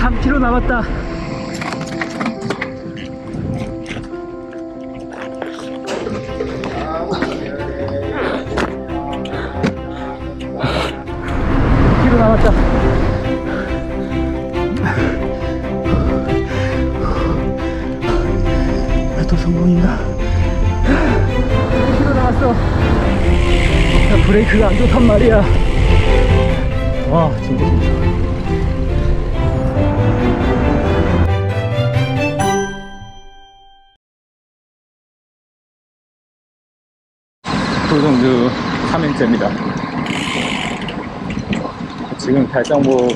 3km 남았다. km 남았다. 아, 또 성공인가? 1km 남았어. 야, 브레이크가 안 좋단 말이야. 와, 진짜 달성부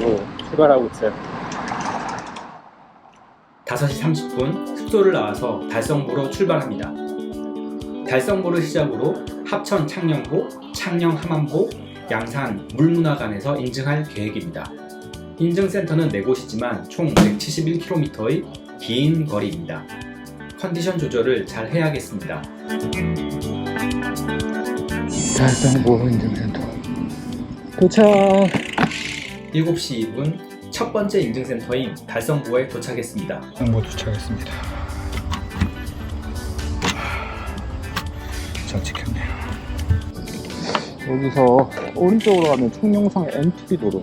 출발하고 있어요. 5시 30분 숙소를 나와서 달성부로 출발합니다. 달성부를 시작으로 합천 창녕보, 창녕 함안보, 양산 물문화관에서 인증할 계획입니다. 인증센터는 4곳이지만 총 171km의 긴 거리입니다. 컨디션 조절을 잘 해야겠습니다. 달성부 인증센터 도착. 7시 2분 첫 번째 인증센터인 달성부에 도착했습니다. 정보 도착했습니다. 잘 찍혔네요. 여기서 오른쪽으로 가면 청룡성 M2B 도로.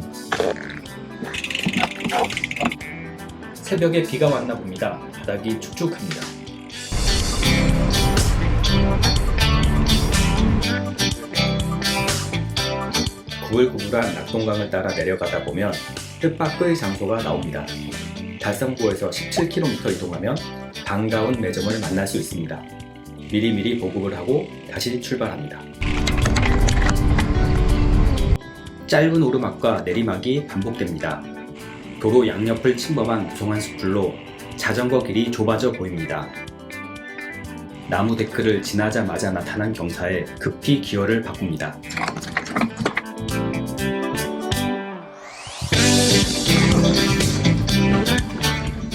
새벽에 비가 왔나 봅니다. 바닥이 축축합니다. 구불구불한 낙동강을 따라 내려가다 보면 뜻밖의 장소가 나옵니다. 달성부에서 17km 이동하면 반가운 매점을 만날 수 있습니다. 미리미리 보급을 하고 다시 출발합니다. 짧은 오르막과 내리막이 반복됩니다. 도로 양옆을 침범한 무성한 숲길로 자전거 길이 좁아져 보입니다. 나무 데크를 지나자마자 나타난 경사에 급히 기어를 바꿉니다.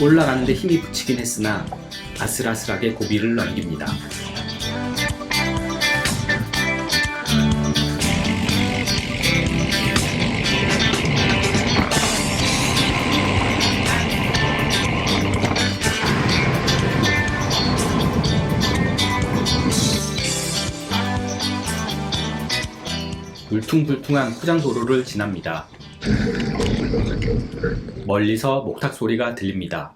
올라가는데 힘이 붙이긴 했으나 아슬아슬하게 고비를 넘깁니다. 울퉁불퉁한 포장도로를 지납니다. 멀리서 목탁 소리가 들립니다.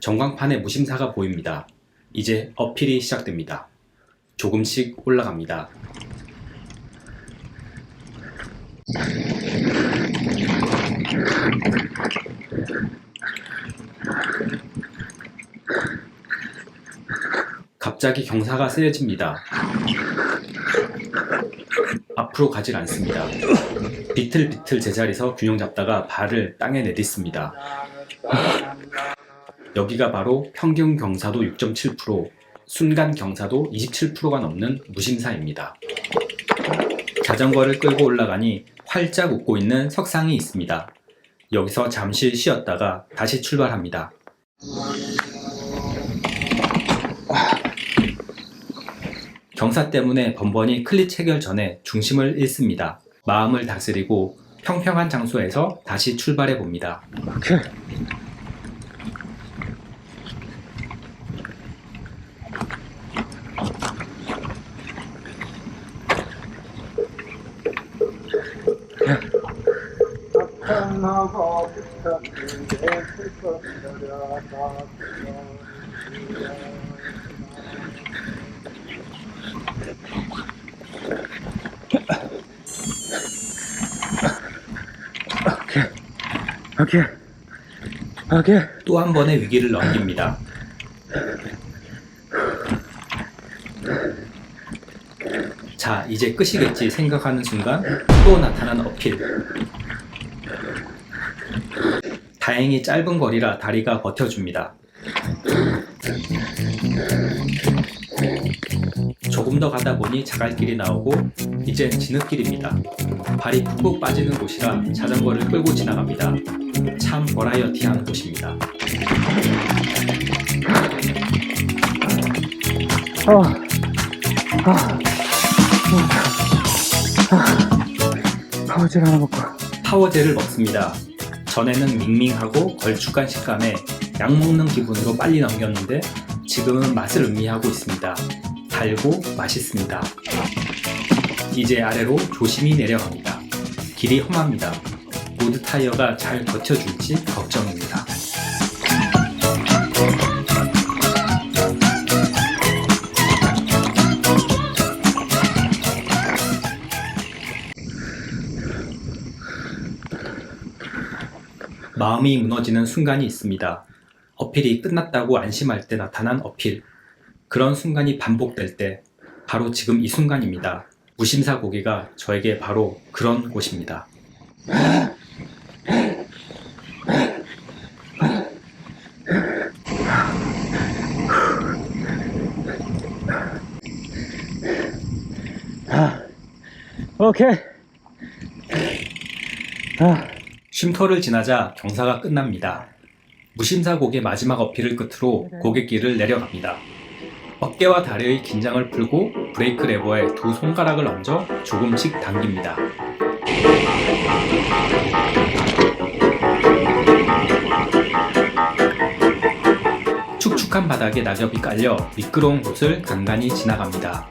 전광판에 무심사가 보입니다. 이제 어필이 시작됩니다. 조금씩 올라갑니다. 갑자기 경사가 세해집니다. 앞으로 가질 않습니다. 비틀비틀 제자리에서 균형 잡다가 발을 땅에 내딛습니다. 여기가 바로 평균 경사도 6.7%, 순간 경사도 27%가 넘는 무심사입니다. 자전거를 끌고 올라가니 활짝 웃고 있는 석상이 있습니다. 여기서 잠시 쉬었다가 다시 출발합니다. 경사 때문에 번번이 클릿 체결 전에 중심을 잃습니다. 마음을 다스리고 평평한 장소에서 다시 출발해 봅니다. 오케이. 오케이. 또 한 번의 위기를 넘깁니다. 자, 이제 끝이겠지 생각하는 순간 또 나타난 어필. 다행히 짧은 거리라 다리가 버텨줍니다. 조금 더 가다 보니 자갈길이 나오고 이젠 진흙길입니다. 발이 푹푹 빠지는 곳이라 자전거를 끌고 지나갑니다. 참 버라이어티한 곳입니다. 아, 아, 아, 파우질 하나 먹고. 파워제를 먹습니다. 전에는 밍밍하고 걸쭉한 식감에 약 먹는 기분으로 빨리 넘겼는데 지금은 맛을 음미하고 있습니다. 달고 맛있습니다. 이제 아래로 조심히 내려갑니다. 길이 험합니다. 로드 타이어가 잘 버텨줄지 걱정입니다. 마음이 무너지는 순간이 있습니다. 어필이 끝났다고 안심할 때 나타난 어필. 그런 순간이 반복될 때 바로 지금 이 순간입니다. 무심사 고개가 저에게 바로 그런 곳입니다. 오케이. 아, 쉼터를 지나자 경사가 끝납니다. 무심사 고개 마지막 어필을 끝으로 고갯길을 내려갑니다. 어깨와 다리의 긴장을 풀고 브레이크 레버에 두 손가락을 얹어 조금씩 당깁니다. 축축한 바닥에 낙엽이 깔려 미끄러운 곳을 간간히 지나갑니다.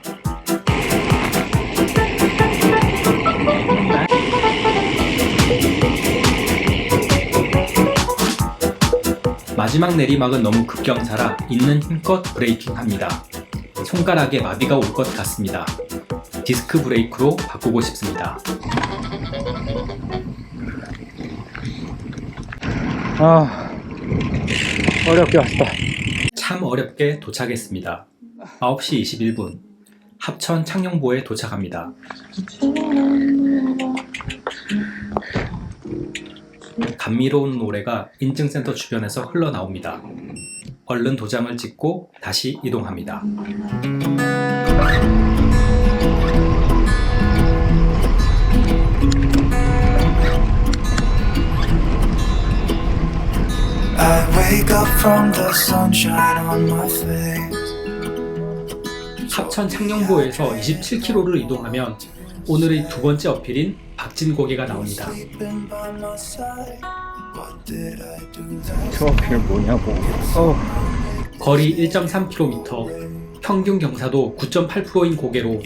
마지막 내리막은 너무 급경사라 있는 힘껏 브레이킹합니다. 손가락에 마비가 올 것 같습니다. 디스크 브레이크로 바꾸고 싶습니다. 아, 어렵게 왔다. 참 어렵게 도착했습니다. 9시 21분. 합천 창녕보에 도착합니다. 감미로운 노래가 인증센터 주변에서 흘러나옵니다. 얼른 도장을 찍고 다시 이동합니다. 합천 창녕보에서 27km를 이동하면 오늘의 두 번째 어필인 박진고개가 나옵니다. 어필 뭐냐고. 어, 거리 1.3km, 평균 경사도 9.8%인 고개로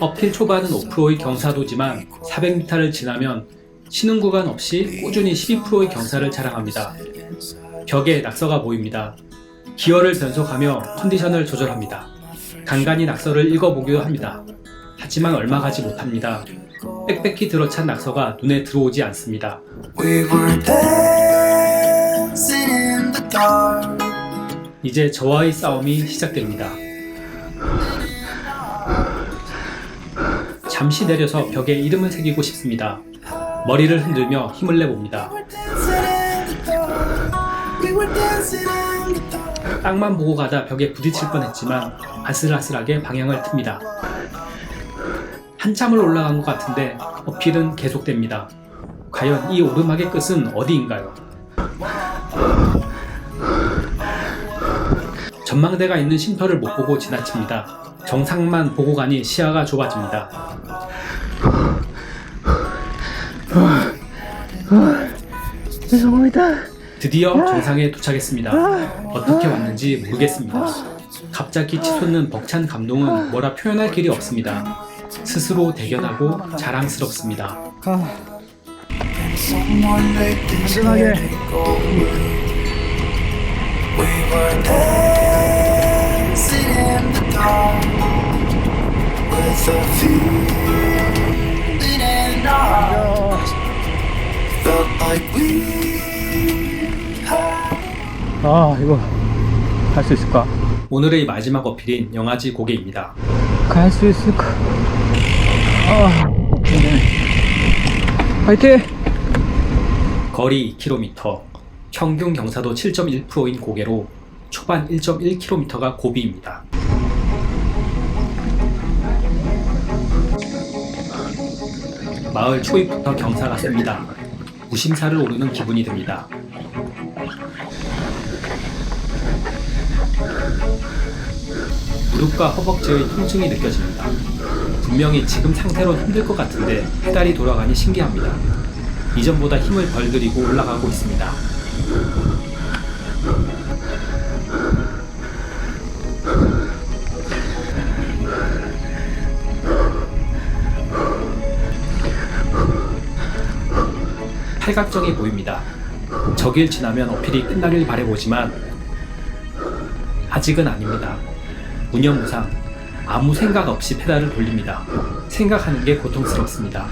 어필 초반은 5%의 경사도지만 400m를 지나면 쉬는 구간 없이 꾸준히 12%의 경사를 자랑합니다. 벽에 낙서가 보입니다. 기어를 변속하며 컨디션을 조절합니다. 간간히 낙서를 읽어보기도 합니다. 하지만 얼마 가지 못합니다. 빽빽히 들어찬 낙서가 눈에 들어오지 않습니다. 이제 저와의 싸움이 시작됩니다. 잠시 내려서 벽에 이름을 새기고 싶습니다. 머리를 흔들며 힘을 내봅니다. 땅만 보고 가다 벽에 부딪힐 뻔했지만 아슬아슬하게 방향을 틉니다. 한참을 올라간 것 같은데 어필은 계속됩니다. 과연 이 오르막의 끝은 어디인가요? 전망대가 있는 쉼터를 못 보고 지나칩니다. 정상만 보고 가니 시야가 좁아집니다. 죄송합니다. 드디어 정상에 도착했습니다. 어떻게 왔는지 모르겠습니다. 갑자기 치솟는 벅찬 감동은 뭐라 표현할 길이 없습니다. 스스로 대견하고 자랑스럽습니다. 아, 마지막에. 아, 이거 갈수 있을까? 오늘의 마지막 어필인 영아지 고개입니다. 갈 수 있을까? 아. 화이팅! 거리 2km, 평균 경사도 7.1%인 고개로 초반 1.1km가 고비입니다. 마을 초입부터 경사가 셉니다. 무심사를 오르는 기분이 듭니다. 무릎과 허벅지의 통증이 느껴집니다. 분명히 지금 상태로 힘들 것 같은데 페달이 돌아가니 신기합니다. 이전보다 힘을 벌들이고 올라가고 있습니다. 팔각정이 보입니다. 저길 지나면 어필이 끝나길 바래보지만 아직은 아닙니다. 무념무상 아무 생각 없이 페달을 돌립니다. 생각하는 게 고통스럽습니다.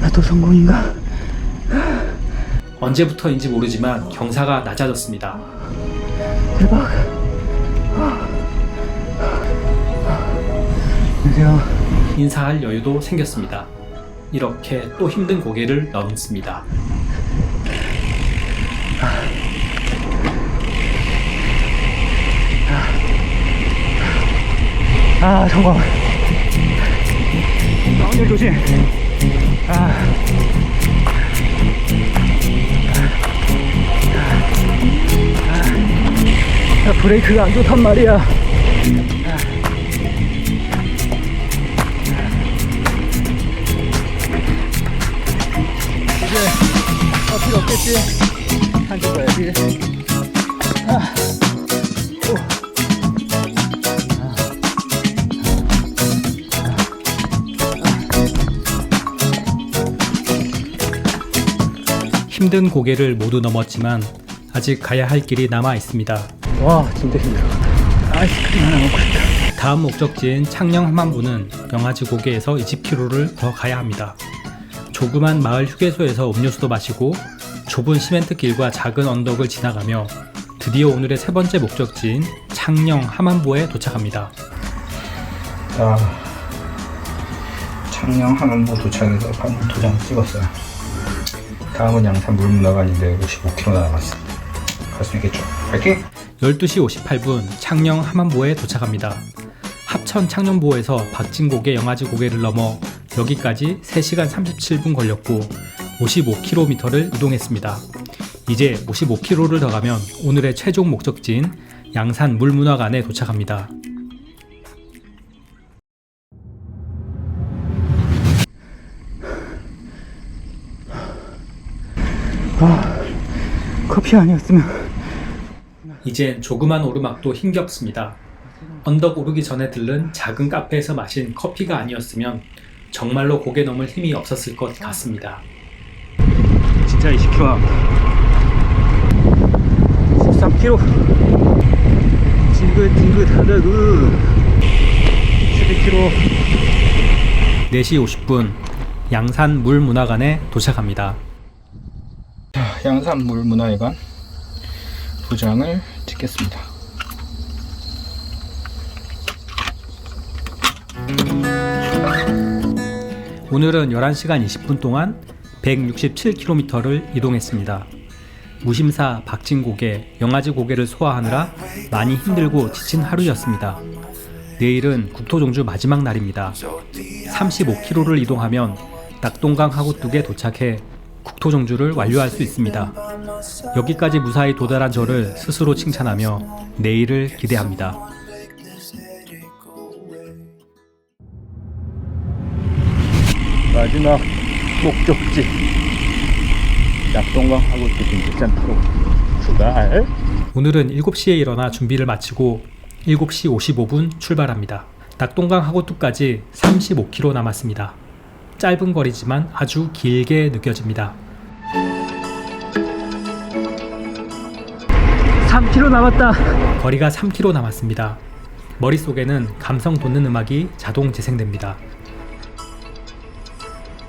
나도 성공인가? 언제부터인지 모르지만 경사가 낮아졌습니다. 대박. 안녕하세요. 인사할 여유도 생겼습니다. 이렇게 또 힘든 고개를 넘습니다. 아, 성공. 가운데 조심. 아. 아, 브레이크가 안 좋단 말이야. 이제 어, 필요 없겠지. 한줄 봐야지. 아. 힘든 고개를 모두 넘었지만 아직 가야 할 길이 남아 있습니다. 와, 진짜 힘들어. 아이스크림 하나 먹고 싶다. 다음 목적지인 창녕 함안부는 영아지 고개에서 20km를 더 가야 합니다. 조그만 마을 휴게소에서 음료수도 마시고 좁은 시멘트 길과 작은 언덕을 지나가며 드디어 오늘의 세 번째 목적지인 창녕 함안부에 도착합니다. 자, 창녕 함안부 도착해서 방금 도장 찍었어요. 다음은 양산 물문화관인데 55km 남았어. 갈수 있겠죠? 파이팅! 12시 58분 창녕 함안보에 도착합니다. 합천 창녕보에서 박진고개 영아지 고개를 넘어 여기까지 3시간 37분 걸렸고 55km를 이동했습니다. 이제 55km를 더 가면 오늘의 최종 목적지인 양산 물문화관에 도착합니다. 커피 아니었으면. 이젠 조그만 오르막도 힘겹습니다. 언덕 오르기 전에 들른 작은 카페에서 마신 커피가 아니었으면 정말로 고개 넘을 힘이 없었을 것 같습니다. 진짜 20km 남았다. 13km. 징긋징긋하다구. 12km. 4시 50분 양산 물문화관에 도착합니다. 양산 물문화회관 도장을 찍겠습니다. 오늘은 11시간 20분 동안 167km를 이동했습니다. 무심사 박진 고개, 영아지 고개를 소화하느라 많이 힘들고 지친 하루였습니다. 내일은 국토종주 마지막 날입니다. 35km를 이동하면 낙동강 하구뚝에 도착해 국토종주를 완료할 수 있습니다. 여기까지 무사히 도달한 저를 스스로 칭찬하며 내일을 기대합니다. 마지막 목적지. 낙동강 하고 빈집센터로 출발. 오늘은 7시에 일어나 준비를 마치고 7시 55분 출발합니다. 낙동강 하고뚝까지 35km 남았습니다. 짧은 거리지만 아주 길게 느껴집니다. 3km 남았다. 거리가 3km 남았습니다. 머릿속에는 감성 돋는 음악이 자동 재생됩니다.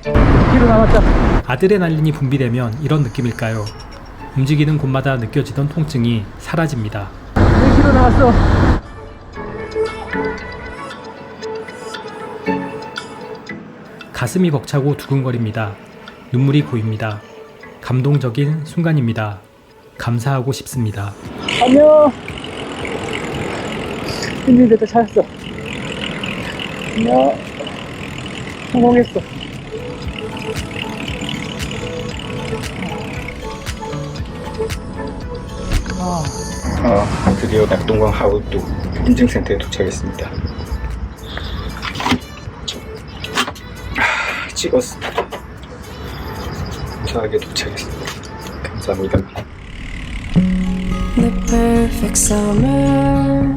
6km 남았다. 아드레날린이 분비되면 이런 느낌일까요? 움직이는 곳마다 느껴지던 통증이 사라집니다. 1km 남았어. 가슴이 벅차고 두근거립니다. 눈물이 고입니다. 감동적인 순간입니다. 감사하고 싶습니다. 안녕. 힘든데도 찾았어. 안녕. 성공했어. 아, 아, 드디어 낙동강 하우도 인증센터에 도착했습니다. 찍었어. 무사하게 도착했습니다. 감사합니다. The perfect summer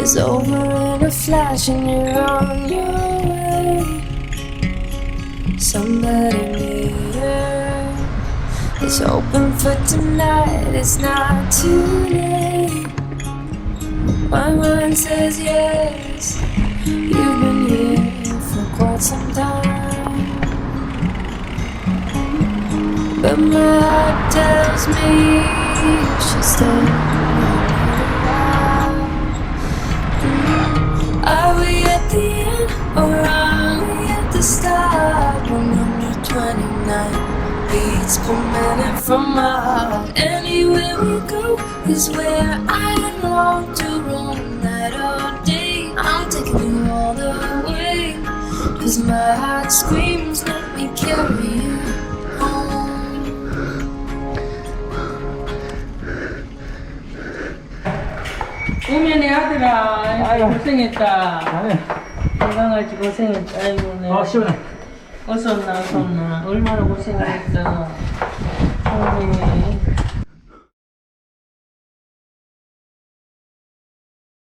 is over in a flash, and you're on your way. Somebody near is open for tonight. It's not too late. My mind says yes. You've been here for quite some time. But my heart tells me you should stay. Are we at the end or are we at the start? When under 29 beats per minute from my heart. Anywhere we go is where I long to roam night or day. I'm taking you all the way. Cause my heart screams, 아들아 아이고. 고생했다. 아니, 건강하지 고생했다. 아이고 네. 아, 시원해. 어서 나 어서 나. 얼마나 고생했어. 어머니